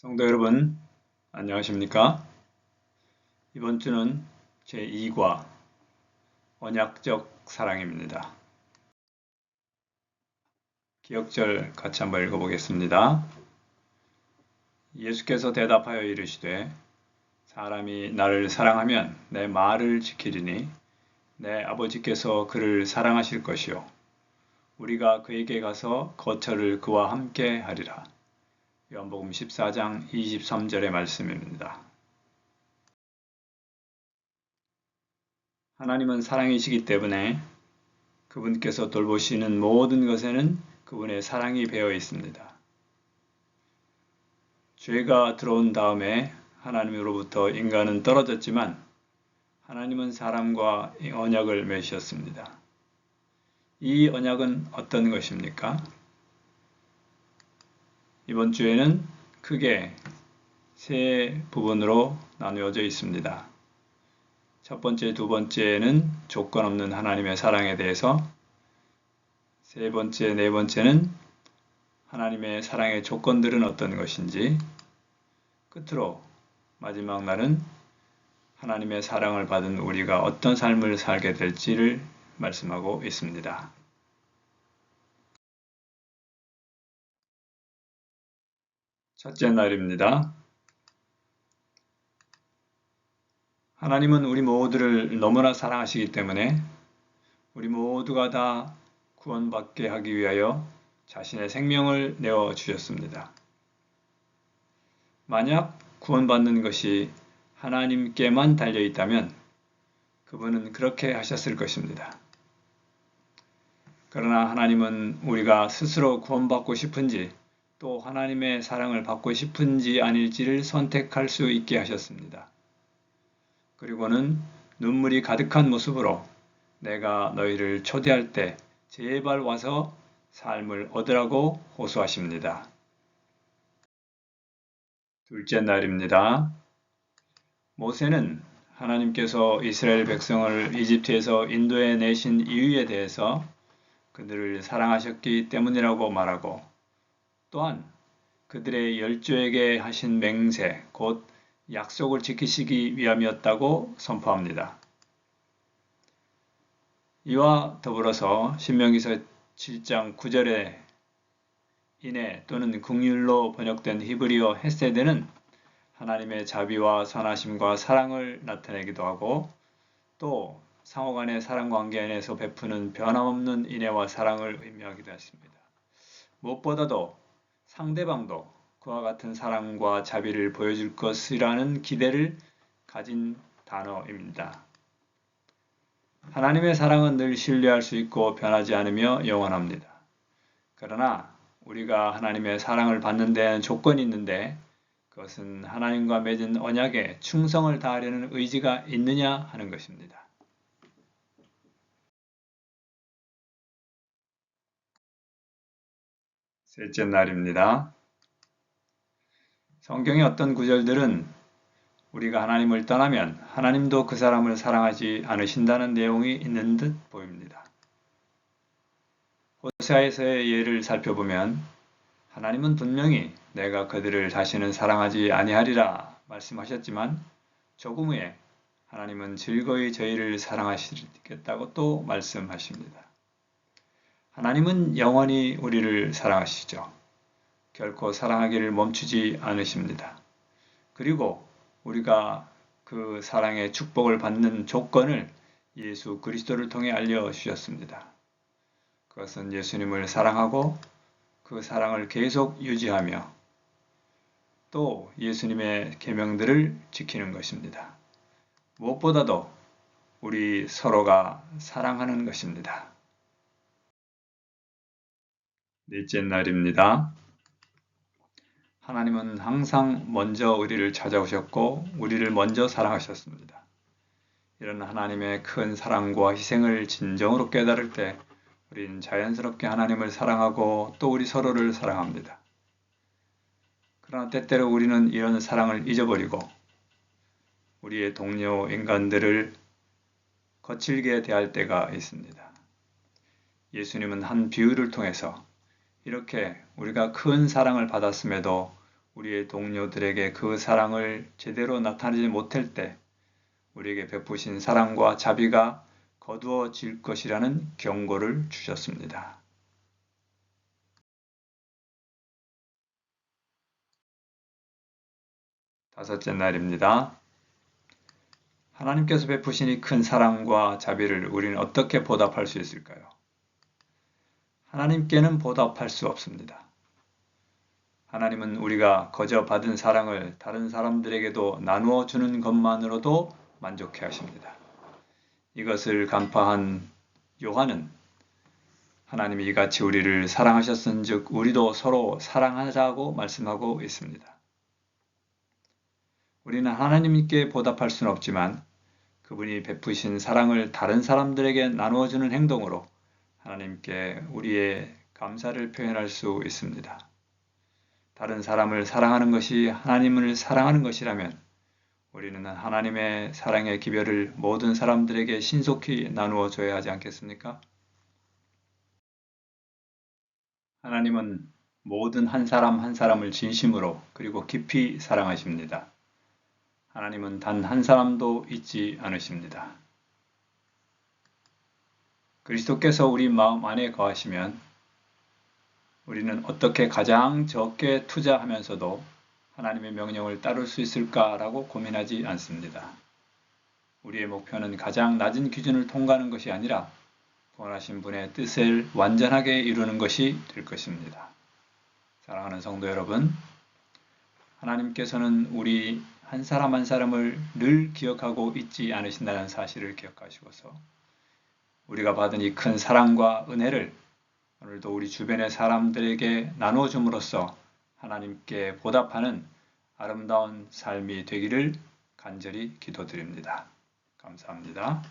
성도 여러분, 안녕하십니까? 이번 주는 제2과 언약적 사랑입니다. 기억절 같이 한번 읽어보겠습니다. 예수께서 대답하여 이르시되 사람이 나를 사랑하면 내 말을 지키리니 내 아버지께서 그를 사랑하실 것이요 우리가 그에게 가서 거처를 그와 함께 하리라. 요한복음 14장 23절의 말씀입니다. 하나님은 사랑이시기 때문에 그분께서 돌보시는 모든 것에는 그분의 사랑이 배어 있습니다. 죄가 들어온 다음에 하나님으로부터 인간은 떨어졌지만 하나님은 사람과 언약을 맺으셨습니다. 이 언약은 어떤 것입니까? 이번 주에는 크게 세 부분으로 나누어져 있습니다. 첫 번째, 두 번째는 조건 없는 하나님의 사랑에 대해서, 세 번째, 네 번째는 하나님의 사랑의 조건들은 어떤 것인지, 끝으로 마지막 날은 하나님의 사랑을 받은 우리가 어떤 삶을 살게 될지를 말씀하고 있습니다. 첫째 날입니다. 하나님은 우리 모두를 너무나 사랑하시기 때문에 우리 모두가 다 구원받게 하기 위하여 자신의 생명을 내어 주셨습니다. 만약 구원받는 것이 하나님께만 달려 있다면 그분은 그렇게 하셨을 것입니다. 그러나 하나님은 우리가 스스로 구원받고 싶은지 또 하나님의 사랑을 받고 싶은지 아닐지를 선택할 수 있게 하셨습니다. 그리고는 눈물이 가득한 모습으로 내가 너희를 초대할 때 제발 와서 삶을 얻으라고 호소하십니다. 둘째 날입니다. 모세는 하나님께서 이스라엘 백성을 이집트에서 인도해 내신 이유에 대해서 그들을 사랑하셨기 때문이라고 말하고 또한 그들의 열조에게 하신 맹세, 곧 약속을 지키시기 위함이었다고 선포합니다. 이와 더불어서 신명기서 7장 9절에 인해 또는 국률로 번역된 히브리어 헤세드는 하나님의 자비와 선하심과 사랑을 나타내기도 하고 또 상호 간의 사랑 관계 안에서 베푸는 변함없는 인애와 사랑을 의미하기도 했습니다. 무엇보다도 상대방도 그와 같은 사랑과 자비를 보여줄 것이라는 기대를 가진 단어입니다. 하나님의 사랑은 늘 신뢰할 수 있고 변하지 않으며 영원합니다. 그러나 우리가 하나님의 사랑을 받는 데는 조건이 있는데 그것은 하나님과 맺은 언약에 충성을 다하려는 의지가 있느냐 하는 것입니다. 셋째 날입니다. 성경의 어떤 구절들은 우리가 하나님을 떠나면 하나님도 그 사람을 사랑하지 않으신다는 내용이 있는 듯 보입니다. 호세아에서의 예를 살펴보면 하나님은 분명히 내가 그들을 다시는 사랑하지 아니하리라 말씀하셨지만 조금 후에 하나님은 즐거이 저희를 사랑하시겠다고 또 말씀하십니다. 하나님은 영원히 우리를 사랑하시죠. 결코 사랑하기를 멈추지 않으십니다. 그리고 우리가 그 사랑의 축복을 받는 조건을 예수 그리스도를 통해 알려주셨습니다. 그것은 예수님을 사랑하고 그 사랑을 계속 유지하며 또 예수님의 계명들을 지키는 것입니다. 무엇보다도 우리 서로가 사랑하는 것입니다. 넷째 날입니다. 하나님은 항상 먼저 우리를 찾아오셨고 우리를 먼저 사랑하셨습니다. 이런 하나님의 큰 사랑과 희생을 진정으로 깨달을 때 우리는 자연스럽게 하나님을 사랑하고 또 우리 서로를 사랑합니다. 그러나 때때로 우리는 이런 사랑을 잊어버리고 우리의 동료 인간들을 거칠게 대할 때가 있습니다. 예수님은 한 비유를 통해서 이렇게 우리가 큰 사랑을 받았음에도 우리의 동료들에게 그 사랑을 제대로 나타내지 못할 때 우리에게 베푸신 사랑과 자비가 거두어질 것이라는 경고를 주셨습니다. 다섯째 날입니다. 하나님께서 베푸신 이 큰 사랑과 자비를 우리는 어떻게 보답할 수 있을까요? 하나님께는 보답할 수 없습니다. 하나님은 우리가 거저 받은 사랑을 다른 사람들에게도 나누어 주는 것만으로도 만족해 하십니다. 이것을 간파한 요한은 하나님이 이같이 우리를 사랑하셨은즉 우리도 서로 사랑하자고 말씀하고 있습니다. 우리는 하나님께 보답할 수는 없지만 그분이 베푸신 사랑을 다른 사람들에게 나누어 주는 행동으로 하나님께 우리의 감사를 표현할 수 있습니다. 다른 사람을 사랑하는 것이 하나님을 사랑하는 것이라면 우리는 하나님의 사랑의 기별을 모든 사람들에게 신속히 나누어 줘야 하지 않겠습니까? 하나님은 모든 한 사람 한 사람을 진심으로 그리고 깊이 사랑하십니다. 하나님은 단 한 사람도 잊지 않으십니다. 그리스도께서 우리 마음 안에 거하시면 우리는 어떻게 가장 적게 투자하면서도 하나님의 명령을 따를 수 있을까라고 고민하지 않습니다. 우리의 목표는 가장 낮은 기준을 통과하는 것이 아니라 원하신 분의 뜻을 완전하게 이루는 것이 될 것입니다. 사랑하는 성도 여러분, 하나님께서는 우리 한 사람 한 사람을 늘 기억하고 있지 않으신다는 사실을 기억하시고서 우리가 받은 이 큰 사랑과 은혜를 오늘도 우리 주변의 사람들에게 나누어 줌으로써 하나님께 보답하는 아름다운 삶이 되기를 간절히 기도드립니다. 감사합니다.